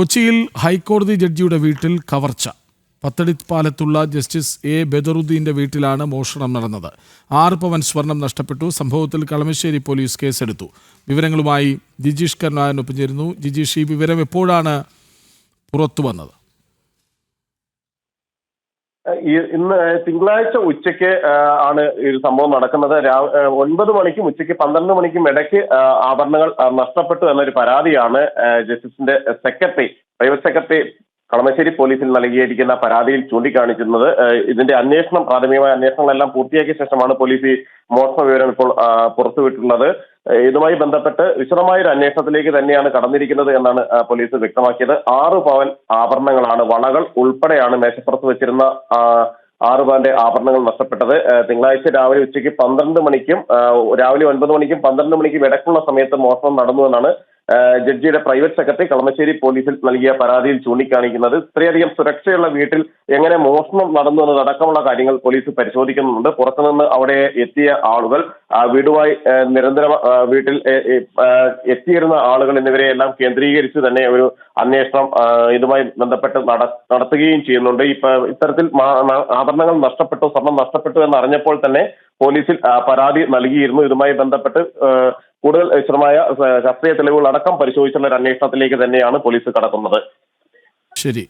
കൊച്ചിയിൽ ഹൈക്കോടതി ജഡ്ജിയുടെ വീട്ടിൽ കവർച്ച. പത്തടിപ്പാലത്തുള്ള ജസ്റ്റിസ് എ ബദറുദ്ദീന്റെ വീട്ടിലാണ് മോഷണം നടന്നത്. ആറ് പവൻ സ്വർണം നഷ്ടപ്പെട്ടു. സംഭവത്തിൽ കളമശ്ശേരി പോലീസ് കേസെടുത്തു. വിവരങ്ങളുമായി ജിജീഷ് കരുണാകരനൊപ്പം ചേരുന്നു. ജിജീഷ് ഈ വിവരം എപ്പോഴാണ് പുറത്തു വന്നത് ഇന്ന് തിങ്കളാഴ്ച ഉച്ചയ്ക്ക് ആണ് ഒരു സംഭവം നടക്കുന്നത്. ഒൻപത് മണിക്കും ഉച്ചയ്ക്ക് പന്ത്രണ്ട് മണിക്കും ഇടയ്ക്ക് ആഭരണങ്ങൾ നഷ്ടപ്പെട്ടു എന്നൊരു പരാതിയാണ് ജസ്റ്റിസിന്റെ സെക്രട്ടറി പ്രൈവറ്റ് സെക്രട്ടറി കളമശ്ശേരി പോലീസിൽ നൽകിയിരിക്കുന്ന പരാതിയിൽ ചൂണ്ടിക്കാണിക്കുന്നത്. ഇതിന്റെ അന്വേഷണം പ്രാഥമികമായ അന്വേഷണങ്ങളെല്ലാം പൂർത്തിയാക്കിയ ശേഷമാണ് പോലീസ് മോഷണ വിവരം ഇപ്പോൾ പുറത്തുവിട്ടുള്ളത് ഇതുമായി ബന്ധപ്പെട്ട് വിശദമായ ഒരു അന്വേഷണത്തിലേക്ക് തന്നെയാണ് കടന്നിരിക്കുന്നത് എന്നാണ് പോലീസ് വ്യക്തമാക്കിയത്. ആറ് പവൻ ആഭരണങ്ങളാണ് വളകൾ ഉൾപ്പെടെയാണ് മേശപ്പുറത്ത് വെച്ചിരുന്ന ആറ് പവന്റെ ആഭരണങ്ങൾ നഷ്ടപ്പെട്ടത്. തിങ്കളാഴ്ച രാവിലെ ഉച്ചയ്ക്ക് പന്ത്രണ്ട് മണിക്കും രാവിലെ ഒൻപത് മണിക്കും പന്ത്രണ്ട് മണിക്കും ഇടയ്ക്കുള്ള സമയത്ത് മോഷണം നടന്നു എന്നാണ് ജഡ്ജിയുടെ പ്രൈവറ്റ് സെക്രട്ടറി കളമശ്ശേരി പോലീസിൽ നൽകിയ പരാതിയിൽ ചൂണ്ടിക്കാണിക്കുന്നത് ഇത്രയധികം സുരക്ഷയുള്ള വീട്ടിൽ എങ്ങനെ മോഷണം നടന്നു എന്നതടക്കമുള്ള കാര്യങ്ങൾ പോലീസ് പരിശോധിക്കുന്നുണ്ട്. പുറത്തുനിന്ന് അവിടെ എത്തിയ ആളുകൾ വീടുമായി നിരന്തര വീട്ടിൽ എത്തിയിരുന്ന ആളുകൾ എന്നിവരെ എല്ലാം കേന്ദ്രീകരിച്ച് തന്നെ ഒരു അന്വേഷണം ഇതുമായി ബന്ധപ്പെട്ട് നട- നടത്തുകയും ചെയ്യുന്നുണ്ട്. ഇപ്പൊ ഇത്തരത്തിൽ ആഭരണങ്ങൾ നഷ്ടപ്പെട്ടു സ്വർണം നഷ്ടപ്പെട്ടു എന്ന് അറിഞ്ഞപ്പോൾ തന്നെ പോലീസിൽ പരാതി നൽകിയിരുന്നു. ഇതുമായി ബന്ധപ്പെട്ട് കൂടുതൽ വിശദമായ ശാസ്ത്രീയ തെളിവുകൾ അടക്കം പരിശോധിച്ചുള്ള ഒരു അന്വേഷണത്തിലേക്ക് തന്നെയാണ് പോലീസ് കടക്കുന്നത്. ശരി.